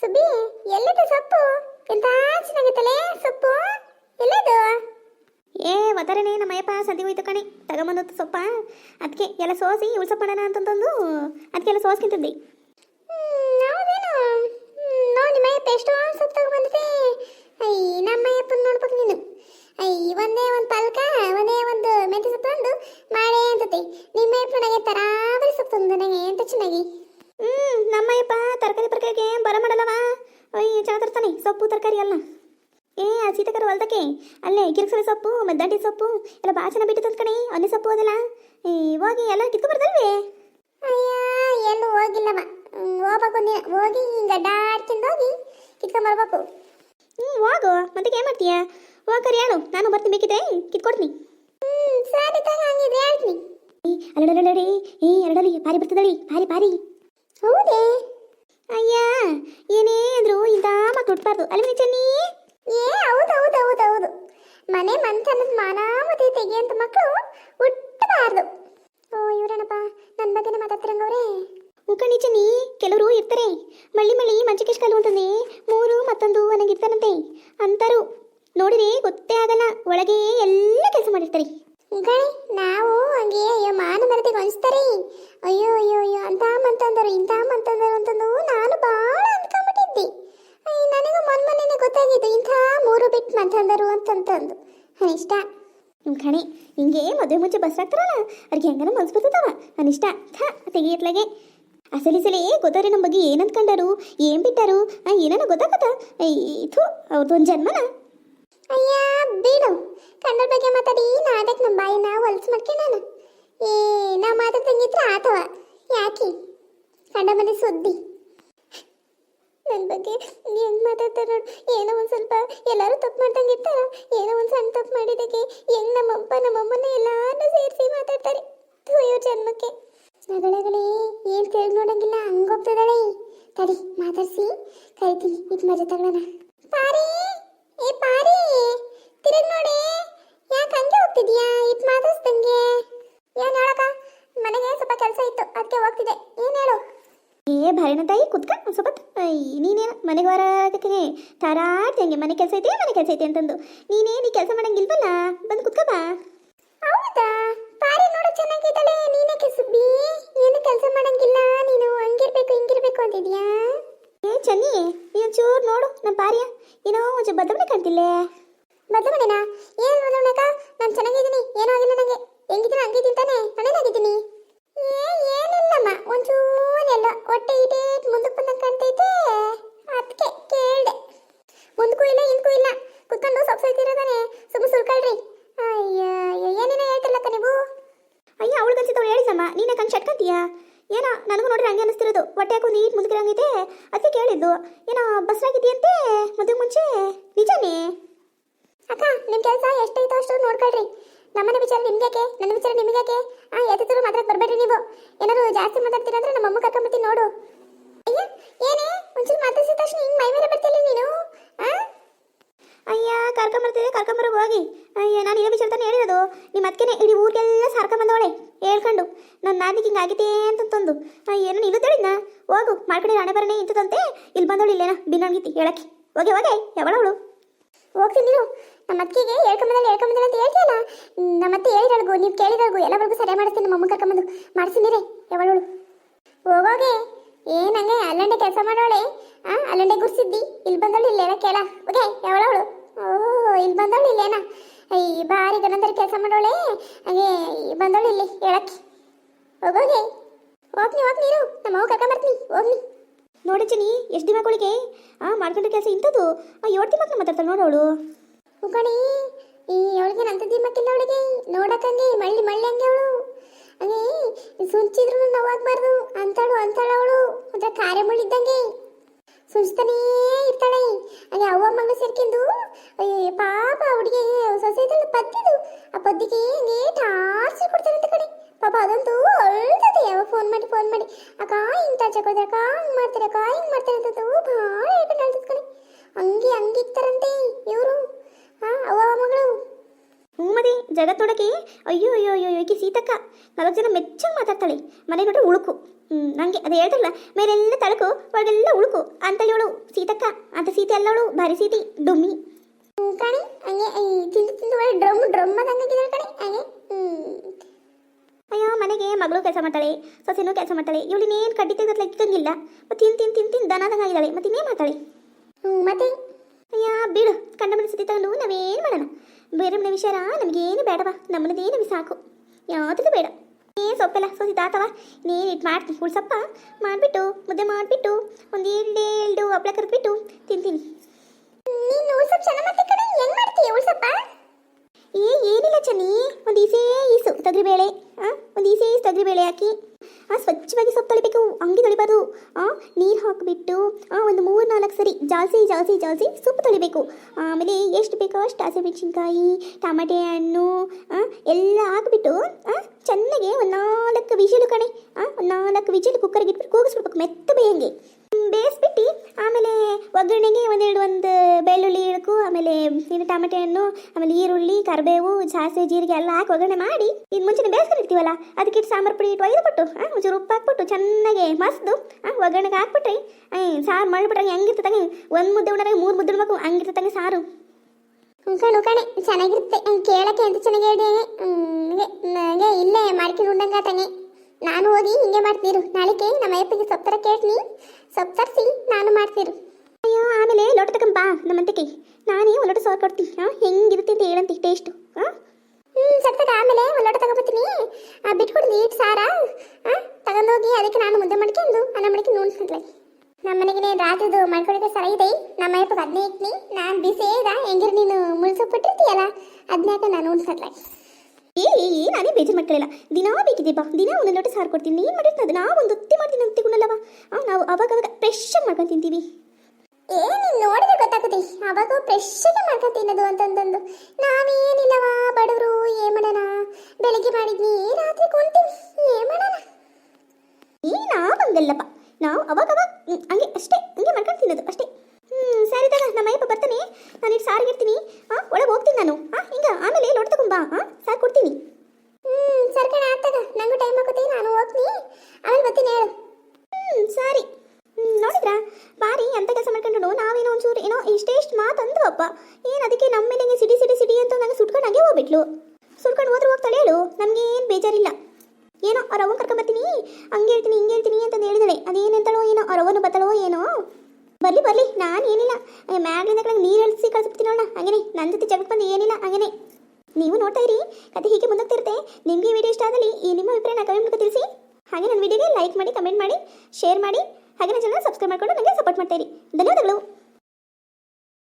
ಸುಬ್ಬಿ, ಎಲ್ಲಿದೆ ಸೊಪ್ಪು? ಎಂತ ಚೆನ್ನಾಗಿತ್ತಲೆ ಸೊಪ್ಪು? ಎಲ್ಲದು? ಏ ಒತ್ತರನೇ ನಮ್ಮಯ್ಯಪ್ಪ, ಸಂಧಿ ಹೋಯ್ತು ಕಣೆ. ತಗೊಂಬಂದು ಸೊಪ್ಪ? ಅದಕ್ಕೆ ಎಲ್ಲ ಸೋಸಿ ಉಳ್ಸಪ್ಪಣ ಅಂತಂದು ಅದಕ್ಕೆಲ್ಲ ಸೋಸ್ಕಿಂತಂದು ಹೌದೇನು ನೋಡಿ ಮೈಯಪ್ಪ ಎಷ್ಟೋ ಸೊಪ್ಪು ತಗೊಂಡ್ಬಂದಿದೆ ಐ ನಮ್ಮ ಮೈಯಪ್ಪನ ನೋಡ್ಬೇಕು ನೀನು ಐ ಒಂದೇ ಒಂದು ಪಲ್ಕ ಒಂದೇ ಒಂದು ಮೆಂತ್ಯ ಸೊಪ್ಪು ತಂದು ಮಾಡೇ ಅಂತತಿ ನಿಮ್ಮ ಮೈಯಪ್ಪ ನನಗೆ ತರಾವರಿ ಸೊಪ್ಪು ತಂದು ನನಗೆ ಎಂತ ಚೆನ್ನಾಗಿ ಹ್ಞೂ ನಮ್ಮಯ್ಯಪ್ಪ ತರಕಾರಿ ಪರಕಾರಿಗೆ ಬರ ಮಾಡಲ್ಲವಾ ಅಯ್ಯ ಚೆನ್ನಾಗಿರ್ತಾನೆ ಸೊಪ್ಪು ತರಕಾರಿ ಅಲ್ಲ. ಏ ಆ ಸೀತಕರ ಹೊಲ್ದಕ್ಕೆ? ಅಲ್ಲೇ ಕಿರಿಕ್ಸಲ ಸೊಪ್ಪು ಮದ್ದಂಟಿ ಸೊಪ್ಪು ಎಲ್ಲ ಭಾಳ ಚೆನ್ನಾಗಿ ಬಿಟ್ಟು ಕಣೆ ಅಲ್ಲಿ ಸೊಪ್ಪು ಅದಲ್ಲ ಹೋಗಿ ಎಲ್ಲ ಕಿತ್ಕೊಬಾರ್ದಲ್ವೇ ಅಯ್ಯ ಎಲ್ಲೂ ಹೋಗಿಲ್ಲಮ್ಮ ಹೋಗ್ಬೇಕು ಒಂದಿನ ಹೋಗಿ ಹಿಂಗೆ ಅಡ್ಡಾಡ್ಕೊಂಡು ಹೋಗಿ ಕಿತ್ಕೊಂಬರ್ಬೇಕು ಹ್ಞೂ ಹೋಗು ಮತ್ತೆ ಏನು ಮಾಡ್ತೀಯ? ಹೋಗರಿ ಹೇಳು ನಾನು ಬರ್ತೀನಿ ಬೇಕಿದ್ರೆ ಕಿತ್ಕೊಡ್ತೀನಿ. ಹ್ಮ್ ಸರಿ ತಗ ಹಂಗಿದ್ರೆ ಹೇಳ್ತೀನಿ. ಏ ಅಲ್ಲಡಲಡಿ ಏ ಎರಡಲಿ ಪಾರಿ ಬರ್ತದಳಿ ಪಾರಿ ಪಾರಿ. ಹೌದೇ? ಅಯ್ಯ, ಏನೇ ಅಂದ್ರು ಇಂಥ ಮಕ್ಳು ಹುಟ್ಬಾರ್ದು. ಅಲ್ಲಿ ಚೆನ್ನಿ ಏ, ಹೌದು ಹೌದು ಹೌದು ಹೌದು. ಮನೆ ಮಂತನದ ಮಾನಾಮತಿ ತೆಗೆಯಂತ ಮಕ್ಕಳು ಹುಟ್ಟಬಾರ್ದು ಓ ಇವ್ರೇನಪ್ಪ ನನ್ನ ಬಗ್ಗೆನೇ ಮಾತಾಡ್ತಿರಂಗವ್ರೆ ಮುಖಂಡಿ ಚೆನ್ನಿ ಕೆಲವರು ಇರ್ತಾರೆ. ಮಳ್ಳಿ ಮಳ್ಳಿ ಮಂಚಕೇಶ್ ಕಾಲು ಅಂತಂದೆ ಮೂರು ಮತ್ತೊಂದು ನನಗಿರ್ತಾರಂತೆ ಅಂತಾರು. ನೋಡಿರಿ ಗೊತ್ತೇ ಆಗಲ್ಲ. ಒಳಗೆ ಎಲ್ಲ ಕೆಲಸ ಮಾಡಿರ್ತಾರೆ. ಗಣಿ ನಾವು ಹಂಗೆ, ಅಯ್ಯೋ, ಮಾನ ಮರದಿಗೆ ಹೊಂಚ್ತಾರೆ ಅಯ್ಯೋ ಅಯ್ಯೋ ಅಯ್ಯೋ, ಅಂತ ಮಂತಂದರು ಇಂಥ ಮಂತಂದರು ಅಂತಂದು ನಾನು ಭಾಳ ಅಂದ್ಕೊಂಬಿಟ್ಟಿದ್ದೆ ನನಗೂ ಮೊನ್ನೆ ಮನೇನೆ ಗೊತ್ತಾಗಿದ್ದು, ಇಂಥ ಮೂರು ಬಿಟ್ಟು ಮಂತಂದರು ಅಂತಂತಂದು. ಅನಿಷ್ಟ. ಕಣಿ, ಹಿಂಗೆ ಮದುವೆ ಮುಂಚೆ ಬಸ್ ಹಾಕ್ತಾರಲ್ಲ, ಅವ್ರಿಗೆ ಹೆಂಗನ ಮನ್ಸು ಬರ್ತದವ? ಅನಿಷ್ಟ. ಥಾ, ತೆಗಿಯತ್ಲಾಗೆ. ಅಸಲಿ ಸಲಿ ಗೊತ್ತವ್ರಿ ನಮ್ಮ ಬಗ್ಗೆ ಏನು ಅಂದ್ಕೊಂಡಾರು ಏನು ಬಿಟ್ಟಾರು? ಏನಾನ ಗೊತ್ತಾಗತ್ತ? ಥೂ, ಅವ್ರದ್ದು ಒಂದು ಜನ್ಮನ ಅಯ್ಯ ಬಿಡು ಕನ್ನಡ ಬಗ್ಗೆ ಮಾತಾಡಿ ನಾದಕ್ ನಮ್ಮ ಬಾಯಿನ ಹೊಲ್ಸ್ ನಾನು. ಏ ನಾವು ಮಾತಾಡ್ದಂಗಿದ್ರೆ ಆತವ. ಯಾಕೆ? ಕಂಡ ಮನೆ ಸುದ್ದಿ. ನನ್ನ ಬಗ್ಗೆ ಹೆಂಗ್ ಮಾತಾಡ್ತಾರ ನೋಡು? ಏನೋ ಒಂದು ಸ್ವಲ್ಪ ಎಲ್ಲರೂ ತಪ್ಪು ಮಾಡ್ದಂಗಿರ್ತಾರ ಏನೋ ಒಂದು ಸಣ್ಣ ತಪ್ಪು ಮಾಡಿದಕ್ಕೆ ಹೆಂಗ್ ನಮ್ಮಪ್ಪ ನಮ್ಮಮ್ಮನ ಎಲ್ಲಾರು ಸೇರಿಸಿ ಮಾತಾಡ್ತಾರೆ. ಇವ್ರ ಜನ್ಮಕ್ಕೆ. ನಗಳಗಳೇ, ಏನು ಕೇಳಿ ನೋಡಂಗಿಲ್ಲ. ಹಂಗೋಗ್ತದಾಳೆ ತಡಿ, ಮಾತಾಡ್ಸಿ. ಕರಿತೀನಿ. ಇದು ಮಜಾ ತಗೊಳ್ಳೋಣ ಪಾರಿ! ಏ ಪಾರಿ ತಿರುಗ್ ನೋಡಿ. ಯಾಕೆ ಹಂಗೆ ಹೋಗ್ತಿದ್ಯಾ ಇದು ಮಾತಾಡ್ಸ್ದಂಗೆ ಏನ್ ಹೇಳಕ್ಕ? ಮನೆಗೆ ಸ್ವಲ್ಪ ಕೆಲಸ ಇತ್ತು ಅದಕ್ಕೆ ಹೋಗ್ತಿದ್ದೆ. ಏನ್ ಹೇಳು? ಏ ಭಾರಿನ ತಾಯಿ ಕುತ್ಕ ಸುಬತ್ ನೀನೇನು ಮನೆಗೆ ಬರೋದಕ್ಕೆ ತರಾಡ್ತಂಗೆ ಮನೆ ಕೆಲಸ ಐತೆ ಮನೆ ಕೆಲಸ ಐತೆ ಅಂತಂದು. ನೀನೇ ನೀ ಕೆಲಸ ಮಾಡಂಗಿಲ್ವಲ್ಲ? ಬಂದು ಕುತ್ಕ ಬಾ. ಹೌದಾ? ಪಾರಿ ನೋಡು ಚೆನ್ನಾಗಿದ್ದಾಳೆ. ನೀನೇ ಕೆಸುಬ್ಬಿ ಏನು ಕೆಲಸ ಮಾಡಂಗಿಲ್ಲ ನೀನು. ಹಂಗಿರ್ಬೇಕು ಹಿಂಗಿರ್ಬೇಕು ಅಂತಿದ್ಯಾ? ಏ ಚನ್ನಿ ನೀನು ಚೂರು ನೋಡು ನಮ್ಮ ಪಾರ್ಯ. ಏನೋ ಒಂಚೂರು ಬದಲಾವಣೆ ಕಾಣ್ತಿಲ್ಲ? ಬದಲಾವಣೆನಾ ಏನು ಬದಲಾವಣೆಕ ನಾನು ಚೆನ್ನಾಗಿದ್ದೀನಿ. ಏನೂ ಆಗಿಲ್ಲ ನನಗೆ ಹೆಂಗಿದ್ದೀನಿ ಹಂಗಿದ್ದೀನಿ ತಾನೆ. ನಾನೇನಾಗಿದ್ದೀನಿ ಏನಿಲ್ಲಮ್ಮ. ಒಂಚೂರೆಲ್ಲ ಹೊಟ್ಟೆ ಇದೆ ಮುಂದಕ್ಕೆ ಬಂದಂಗೆ ಕಾಣ್ತೈತೆ. ಅದಕ್ಕೆ ಕೇಳ್ದೆ. ಮುಂದಕ್ಕೂ ಇಲ್ಲ, ಹಿಂದಕ್ಕೂ ಇಲ್ಲ. ಕುತ್ಕೊಂಡು ಸೊಪ್ಪು ಸುಮ್ಮ ಸುಮ್ಮನೆ ಸುಲ್ಕಳ್ರಿ ಅಯ್ಯ, ಏನೇನೋ ಹೇಳ್ತಿರ್ಲಕ್ಕ ನೀವು? ಅಯ್ಯ ಅವಳು ಹೇಳಿದಮ್ಮ ಹೇಳಿಸಮ್ಮ ನೀನೇ ಕಣ್ ಶಟ್ಕಂತೀಯ? ಏನೋ, ನನಗೂ ನೋಡ್ರಿ ಹಂಗೆ ಅನಿಸ್ತಿರೋದು ಹೊಟ್ಟೆ ಹಾಕೊಂಡು ನೀಟ್ ಮುದುಕಿರಂಗೈತೆ. ಅದಕ್ಕೆ ಏನೋ ಬಸ್ರಾಗಿದೆಯಂತೆ ಮದುವೆ ಮುಂಚೆ? ನಿಜನೇ? ಅಕ್ಕ ನಿಮ್ಮ ಕೆಲಸ ಎಷ್ಟೈತೋ ಅಷ್ಟು ನೋಡ್ಕೊಳ್ರಿ. ನಮ್ಮನೆ ವಿಚಾರ ನಿಮ್ಗ್ಯಾಕೆ ನನ್ನ ವಿಚಾರ ನಿಮ್ಗ್ಯಾಕೆ ಆ ಎತ್ತಿದ್ರು ಮಾತ್ರ ಬರಬೇಡ್ರಿ ನೀವು. ಏನಾದ್ರು ಜಾಸ್ತಿ ಮಾತಾಡ್ತೀರ ಅಂದ್ರೆ ನಮ್ಮ ಅಮ್ಮ ನೋಡು. ಅಯ್ಯ, ಏನೇ? ಒಂಚೂರು ಮಾತಾಡಿಸಿದ ತಕ್ಷಣ ಹಿಂಗ್ ಮೈ ಮೇಲೆ ಬರ್ತಿಲ್ಲ ನೀನು? ಅಯ್ಯ ಕರ್ಕೊಂಬರ್ತಿದೆ ಕರ್ಕೊಂಬರೋ ಹೋಗಿ. ಅಯ್ಯ, ನಾನು ಇದೇ ವಿಚಾರ ತಾನೇ ಹೇಳಿರೋದು. ನಿಮ್ಮ ಅದಕ್ಕೆ ಇಡೀ ಊರಿಗೆಲ್ಲ ಸಾರ್ಕೊಂಬಂದವಳೆ ಹೇಳ್ಕೊಂಡು ನನ್ನ ನಾದಿಗೆ ಹಿಂಗಾಗಿದೆ ಅಂತಂತಂದು ಏನೋ ಹೇಳಿದ್ನ? ಹೋಗು ಮಾಡ್ಕಡೆ ರಾಣೆ ಬರನೇ ಇಂಥದಂತೆ ಇಲ್ಲಿ ಬಂದವಳು ಇಲ್ಲೇನ ಬಿನ್ನೋಗಿತ್ತಿ ಹೇಳಕ್ಕೆ. ಹೋಗೆ ಹೋಗೆ, ಯಾವಳವಳು? ಹೋಗ್ತೀನಿ ನೀನು. ನಮ್ಮ ಅತ್ತಿಗೆ ಹೇಳ್ಕೊಂಬಂದಲ್ಲಿ ಹೇಳ್ಕೊಂಬಂದಲ್ಲಿ ಅಂತ ಹೇಳ್ತೀಯಲ್ಲ? ನಮ್ಮ ಅತ್ತೆ ಹೇಳಿರಲ್ಗು ನೀವು ಕೇಳಿರಲ್ಗು ಎಲ್ಲವರೆಗೂ ಸರಿ ಮಾಡಿಸ್ತೀನಿ, ನಮ್ಮ ಅಮ್ಮ ಕರ್ಕೊಂಬಂದು. ಮಾಡಿಸಿದ್ದೀರಿ ಯಾವಳವಳು? ಹೋಗೋಗೆ ಏನಂಗೆ ಅಲ್ಲಂಡೆ ಕೆಲಸ ಮಾಡೋಳೆ? ಆ, ಅಲ್ಲಂಡೆ ಗುರ್ಸಿದ್ದಿ. ಇಲ್ಲಿ ಬಂದವಳು ಇಲ್ಲೇನ ಕೇಳ. ಓಕೆ ಯಾವಳವಳು? ಓಹೋ, ಇಲ್ಲಿ ಬಂದವಳು ಇಲ್ಲೇನ? ಈ ಬಾರಿ ಗಣಂತರ ಕೆಲಸ ಮಾಡೋಳೆ? ಹಾಗೆ ಬಂದೋಳು ಇಲ್ಲಿ, ಹೇಳಕ್ಕೆ. ಹೋಗೋಗೆ. ಹೋಗ್ನಿ ಹೋಗ್ನಿ ನೀನು ನಮ್ಮ ಅವ್ವ ಕರ್ಕೊಂಬರ್ತೀನಿ ಹೋಗ್ನಿ ನೋಡಿ ಚಿನಿ ಎಷ್ಟು ದಿನ ದಿನಗಳಿಗೆ ಆ, ಮಾಡ್ಕೊಂಡ ಕೆಲಸ ಇಂಥದ್ದು. ಆ ಏಳು ದಿನಕ್ಕೆ ಮಾತಾಡ್ತಾಳೆ ಅವಳು. ಉಕಣಿ ಈ ಅವಳಿಗೆ ನಂತ ಮಕ್ಕಿಲ್ಲ ಅವಳಿಗೆ. ನೋಡಕ್ಕಂಗೆ ಮಳ್ಳಿ ಮಳ್ಳಿ ಹಂಗೆ ಅವಳು. ಹಂಗೆ ಸುಂಚಿದ್ರು ನೋವಾಗಬಾರ್ದು ಅಂತಾಳು ಅಂತಾಳು ಅವಳು. ಒಂಥರ ಕಾರ್ಯ ಮುಳ್ಳಿದ್ದಂಗೆ ಸುಂಚ್ತಾನೇ ಇರ್ತಾಳೆ. ಮದಿ ಜಗತ್ತೊಳಗೆ ಅಯ್ಯೋ ಅಯ್ಯೋ ಅಯ್ಯೋ ಈಕಿ ಸೀತಕ್ಕ. ನಾಲ್ಕು ಜನ ಮೆಚ್ಚಂಗೆ ಮಾತಾಡ್ತಾಳೆ. ಮನೆ ನೋಡ್ರೆ ಉಳುಕು. ನಂಗೆ ನನಗೆ ಅದು ಹೇಳ್ತಾರಲ್ಲ ಮೇಲೆಲ್ಲ ತಳಕು ಒಳಗೆಲ್ಲ ಉಳುಕು. ಅಂತ ಇವಳು ಸೀತಕ್ಕ. ಅಂತ ಸೀತೆ ಎಲ್ಲ ಅವಳು ಭಾರಿ ಸೀತಿ ಡುಮ್ಮಿ. ಕಣಿ ಹಂಗೆ ತಿಂದು ತಿಂದು ಒಳ್ಳೆ ಡ್ರಮ್ ಡ್ರಮ್ ಅದಂಗಾಗಿದ್ದಾಳೆ ಕಣಿ ಹಂಗೆ ಅಯ್ಯೋ ಮನೆಗೆ ಮಗಳು ಕೆಲಸ ಮಾಡ್ತಾಳೆ ಸೊಸೆನೂ ಕೆಲಸ ಮಾಡ್ತಾಳೆ. ಇವಳಿನೇನು ಕಡ್ಡಿ ತೆಗೆದತ್ಲ ಇಕ್ಕಂಗಿಲ್ಲ ಮತ್ತೆ ತಿನ್ ತಿನ್ ತಿನ್ ತಿನ್ ದನದಂಗಾಗಿದ್ದಾಳೆ ಮತ್ತೆ ಇನ್ನೇನು ಮಾಡ್ತಾಳೆ? ಮತ್ತೆ ಅಯ್ಯ ಬಿಡು ಕಂಡ ಮನೆ ಸುದ್ದಿ ತಗೊಂಡು ನಾವೇನು ಮಾಡೋಣ ಬೇರೆ ಮನೆ ವಿಚಾರ ನಮಗೇನು ಬೇಡವಾ? ನಮ್ಮನೇನು ನಮಗೆ ಸಾಕು. ಯಾವುದೂ ಬೇಡ. ಏ ಸೊಪ್ಪೆಲ್ಲ? ಸೊಸಿ ತಾತವ? ನೀನು ಇಟ್ಟು ಮಾಡ್ತೀನಿ. ಉಳ್ಸಪ್ಪ ಮಾಡಿಬಿಟ್ಟು, ಮುದ್ದೆ ಮಾಡಿಬಿಟ್ಟು, ಒಂದು ಎರಡು ಎರಡು ಹಪ್ಪಳ ಕರೆದ್ಬಿಟ್ಟು ತಿಂತೀನಿ ನೀನು ಉಳ್ಸಪ್ ಚೆನ್ನಾಗಿ ಮಾಡ್ತಿ ಕಣೆ ಹೆಂಗ್ ಮಾಡ್ತೀಯ ಉಳ್ಸಪ್ಪ ಏ ಏನಿಲ್ಲ ಚನ್ನಿ ಒಂದು ಈಸೇ ಈಸು ತೊಗರಿಬೇಳೆ ಹಾಂ ಒಂದು ಈಸೇ ಈಸು ತೊಗರಿಬೇಳೆ ಹಾಕಿ ಆ ಸ್ವಚ್ಛವಾಗಿ ಸೊಪ್ಪು ತೊಳಿಬೇಕು ಹಂಗೆ ತೊಳಿಬಾರ್ದು ಆ ನೀರು ಹಾಕಿಬಿಟ್ಟು ಆ ಒಂದು ಮೂರು ನಾಲ್ಕು ಸರಿ, ಜಾಸ್ತಿ ಜಾಸ್ತಿ ಜಾಸ್ತಿ ಸೊಪ್ಪು ತೊಳಿಬೇಕು. ಆಮೇಲೆ ಎಷ್ಟು ಬೇಕೋ ಅಷ್ಟು ಹಸಿಮೆಣಸಿನ್ಕಾಯಿ, ಟಮಾಟೆ ಹಣ್ಣು ಎಲ್ಲ ಹಾಕ್ಬಿಟ್ಟು ಚೆನ್ನಾಗಿ ಒಂದು ನಾಲ್ಕು ವಿಜಿಲು ಕಣೆ ಒಂದು ನಾಲ್ಕು ವಿಜಿಲು ಕುಕ್ಕರ್ಗೆ ಇಟ್ಬಿಟ್ಟು ಕೂಗಿಸ್ಬಿಡ್ಬೇಕು ಮೆತ್ತ ಬೇಯಂಗೆ ಬೇಯಿಸ್ಬಿಟ್ಟು ಆಮೇಲೆ ಒಗ್ಗರಣೆಗೆ ಒಂದೆರಡು ಒಂದು ಬೆಳ್ಳುಳ್ಳಿ ಇಳಕು ಆಮೇಲೆ ಇದು ಟಮಾಟೆ ಹಣ್ಣು ಆಮೇಲೆ ಈರುಳ್ಳಿ ಕರಿಬೇವು ಸಾಸಿವೆ ಜೀರಿಗೆ ಎಲ್ಲ ಹಾಕಿ ಒಗ್ಗರಣೆ ಮಾಡಿ ಇನ್ನು ಮುಂಚೆನೇ ಬೇಯಿಸ್ಕೊಂಡಿರ್ತೀವಲ್ಲ ಅದಕ್ಕೆ ಸಾಂಬಾರು ಪುಡಿ ಇಟ್ಟು ಒಯ್ದುಬಿಟ್ಟು ಹಾಂ ಒಂಚೂರು ಉಪ್ಪು ಹಾಕ್ಬಿಟ್ಟು ಚೆನ್ನಾಗಿ ಮಸ್ದು ಹಾಂ ಒಗ್ಗರಣೆಗೆ ಹಾಕ್ಬಿಟ್ರಿ ಸಾರು ಮಾಡಿಬಿಟ್ರೆ ಹೆಂಗಿರ್ತದಂಗೆ ಒಂದು ಮುದ್ದೆ ಉಣ್ಣಾಗ ಮೂರು ಮುದ್ದೆ ಉಣ್ಬೇಕು ಹಂಗಿರ್ತದಂಗೆ ಸಾರು. ಕಣು ಕಣೆ ಚೆನ್ನಾಗಿರುತ್ತೆ ಕೇಳಕ್ಕೆ ಅಂತ ಚೆನ್ನಾಗಿ ಹೇಳಿ ನನಗೆ ಇಲ್ಲೇ ಮಾಡ್ಕೊಂಡು ಉಂಡಂಗ ತಂಗೆ ನಾನು ಹೋಗಿ ಹಿಂಗೆ ಮಾಡ್ತೀರು ನಾಳೆಗೆ ನಮ್ಮ ಅಯ್ಯಪ್ಪಿಗೆ ಸೊಪ್ಪರ ಕೇಳ್ತೀನಿ ಸೊಪ್ಪು ತರಿಸಿ ನಾನು ಮಾಡ್ತೀರು. ಅಯ್ಯೋ ಆಮೇಲೆ ಲೋಟ ತಗೊಂಬಾ ನಮ್ಮಂತಕ್ಕೆ ನಾನೇ ಒಂದು ಸಾರ್ ಕೊಡ್ತೀನಿ ಹಾಂ ಹೆಂಗಿರುತ್ತೆ ಅಂತ ಹೇಳಂತಿ ಟೇಸ್ಟು ಹಾ ಹ್ಮ್ ಸತ್ತದ ಆಮೇಲೆ ಒಂದು ತಗೋಬತ್ತೀನಿ. ಬಿಟ್ಕೊಡಿ ನೀಟ್ ಸಾರ. ತಗೊಂಡ್ ತಗೊಂಡೋಗಿ ಅದಕ್ಕೆ ನಾನು ಮುದ್ದೆ ಮಾಡ್ಕೊಂಡು ಅನ್ನ ನೂನ್ ನೋಡ್ಕೊಂಡ್ಲೆ ನಮ್ಮ ಮನೆಗೆ ರಾತ್ರಿದು ಮಾಡ್ಕೊಂಡಿದ್ದೆ ಸರ ಇದೆ. ನಮ್ಮ ಅಯ್ಯಪ್ಪಗೆ ಅದನ್ನೇ ಇಟ್ನಿ. ನಾನು ಬಿಸಿ ಇದ ಹೆಂಗಿರ್ ನೀನು ಮುಳ್ಸೋಗ್ಬಿಟ್ಟಿರ್ತೀಯಲ್ಲ ಅದನ್ನಾಕ ನಾನು ನೂನ್ ಏ ಏ, ನಾನೇ ಬೇಜಾರು ಮಾಡ್ಕೊಳ್ಳಿಲ್ಲ ದಿನಾ ಬೇಕಿದೆ ಬಾ. ದಿನ ಒಂದೊಂದು ಲೋಟ ಸಾರು ಕೊಡ್ತೀನಿ. ನೀನು ಮಾಡಿರ್ತೀನಿ ಅದು? ನಾವು ಒಂದು ಹೊತ್ತಿ ಮಾಡ್ತೀನಿ ಅಂತ ತಿಳ್ಕೊಂಡಲ್ಲವ ನಾವು ಅವಾಗ ಅವಾಗ ಫ್ರೆಶ್ ಆಗಿ ಮಾಡ್ಕೊಂಡು ತಿಂತೀವಿ. ಏ ನೀನ್ ನೋಡಿದ್ರೆ ಗೊತ್ತಾಗುತ್ತೆ ಅವಾಗ ಫ್ರೆಶ್ಶಾಗಿ ಮಾಡ್ಕೊಂಡು ತಿನ್ನೋದು ಅಂತಂದಂದು. ನಾವೇನಿಲ್ಲವ ಬಡವರು ಏನ್ ಮಾಡೋಣ ಬೆಳಿಗ್ಗೆ ಮಾಡಿದ್ನಿ ರಾತ್ರಿ ಕೊಂತೀವಿ ಏನ್ ಮಾಡೋಣ ನಾವು ಹಂಗಲ್ಲಪ್ಪ. ನಾವು ಅವಾಗ ಅವಾಗ ಹ್ಮ್, ಹಂಗೆ ಅಷ್ಟೇ ಹಂಗೆ ಮಾಡ್ಕೊಂಡು ತಿನ್ನೋದು ಅಷ್ಟೇ. ಹ್ಞೂ ಸರಿ ತಗ ನಮ್ಮ ಅಯ್ಯಪ್ಪ ಬರ್ತಾನೆ ನಾನು ಈಗ ಸಾರಿಗೆ ಇರ್ತೀನಿ ಹಾಂ ಒಳಗೆ ಹೋಗ್ತೀನಿ ನಾನು ಹಾಂ ಹಿಂಗ ಆಮೇಲೆ ಲೋಟ ತಗೊಂಬಾ ಹಾಂ ಸಾರು ಕೊಡ್ತೀನಿ ಹ್ಮ್ ಸರ್ಕಣ ಆತಾಗ ನಂಗೂ ಟೈಮ್ ಆಗುತ್ತೆ ನಾನು ಹೋಗ್ತೀನಿ ಆಮೇಲೆ ಬರ್ತೀನಿ ಹೇಳು ಹ್ಞೂ ಸರಿ ಹ್ಮ್, ನೋಡಿದ್ರಾ ಬಾರಿ ಅಂತ ಕೆಲಸ ಮಾಡ್ಕೊಂಡು ನಾವೇನೋ ಒಂಚೂರು ಏನೋ ಇಷ್ಟೇ ಇಷ್ಟು ಅಪ್ಪ. ಏನು ಅದಕ್ಕೆ ನಮ್ಮ ಮೇಲೆ ಸಿಡಿ ಸಿಡಿ ಸಿಡಿ ಅಂತ ನಂಗೆ ಸುಟ್ಕೊಂಡು ಹಂಗೆ ಹೋಗ್ಬಿಟ್ಲು. ಸುಟ್ಕೊಂಡು ಹೋದ್ರೆ ಹೋಗ್ತಾಳೆ ಹೇಳು, ನಮಗೆ ಏನು ಬೇಜಾರಿಲ್ಲ. ಏನೋ ಅವ್ರ ಅವನ್ ಕರ್ಕೊಂಬರ್ತೀನಿ ಹಂಗೆ ಹೇಳ್ತೀನಿ, ಹಿಂಗೆ ಹೇಳ್ತೀನಿ ಅಂತ ಹೇಳಿದಳೆ. ಅದೇನಂತಾಳೋ ಏನೋ, ಅವ್ರ ಅವ್ವನು ಬತ್ತಳೋ ಏನೋ. ಬರ್ಲಿ ಬರ್ಲಿ, ನಾನು ಏನಿಲ್ಲ. ಮ್ಯಾಗ್ಲಿಂದ ಕಡೆ ನೀರು ಕಳಿಸ್ಬಿಡ್ತೀನಿ ನೋಡ ಹಂಗೇನೆ ನನ್ನ ಜೊತೆ ಜಗಕ್ಕೆ ಬಂದು ಏನಿಲ್ಲ, ಹಾಗೇನೆ. ನೀವು ನೋಡ್ತಾ ಇರಿ, ಕತೆ ಹೀಗೆ ಮುಂದೋಗ್ತಿರುತ್ತೆ. ನಿಮಗೆ ವಿಡಿಯೋ ಇಷ್ಟ ಆದಲ್ಲಿ ಈ ನಿಮ್ಮ ಅಭಿಪ್ರಾಯನ ಕಮೆಂಟ್ ಮೂಲಕ ತಿಳಿಸಿ. ಹಾಗೆ ನನ್ನ ವಿಡಿಯೋಗೆ ಲೈಕ್ ಮಾಡಿ, ಕಮೆಂಟ್ ಮಾಡಿ, ಶೇರ್ ಮಾಡಿ. ಹಾಗೆ ನನ್ನ ಚಾನಲ್ ಸಬ್ಸ್ಕ್ರೈಬ್ ಮಾಡಿಕೊಂಡು ನನಗೆ ಸಪೋರ್ಟ್ ಮಾಡ್ತಾ ಇರಿ. ಧನ್ಯವಾದಗಳು.